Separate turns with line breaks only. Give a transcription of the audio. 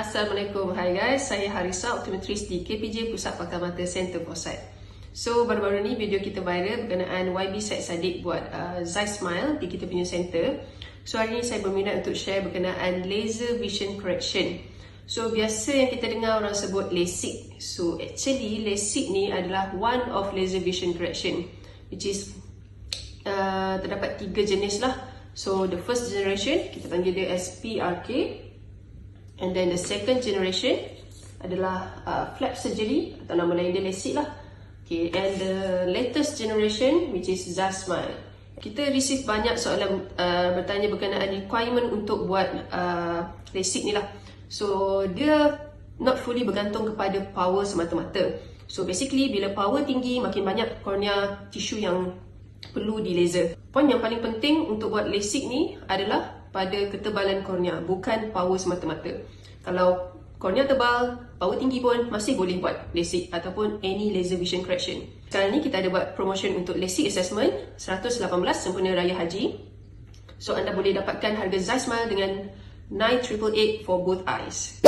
Assalamualaikum. Hai guys, saya Harisa, optometris di KPJ Pusat Pakar Mata Center Sight. So, baru-baru ni video kita viral berkenaan YB Said Sadiq buat uh, Zai Smile di kita punya center. So, hari ni saya berminat untuk share berkenaan laser vision correction. So, biasa yang kita dengar orang sebut LASIK. So, actually LASIK ni adalah one of laser vision correction which is uh, terdapat tiga jenis lah. So, the first generation kita panggil dia as PRK And then the second generation adalah uh, flap surgery atau nama lain dia LASIK lah. Okay, and the latest generation which is Zasmile. Kita receive banyak soalan uh, bertanya berkenaan requirement untuk buat uh, LASIK ni lah. So dia not fully bergantung kepada power semata-mata. So basically bila power tinggi makin banyak kornea tisu yang perlu di laser. Poin yang paling penting untuk buat LASIK ni adalah pada ketebalan kornea, bukan power semata-mata. Kalau kornea tebal, power tinggi pun masih boleh buat LASIK ataupun any laser vision correction. Sekarang ni kita ada buat promotion untuk LASIK assessment 118 sempena raya haji. So anda boleh dapatkan harga Zai Smile dengan 9888 for both eyes.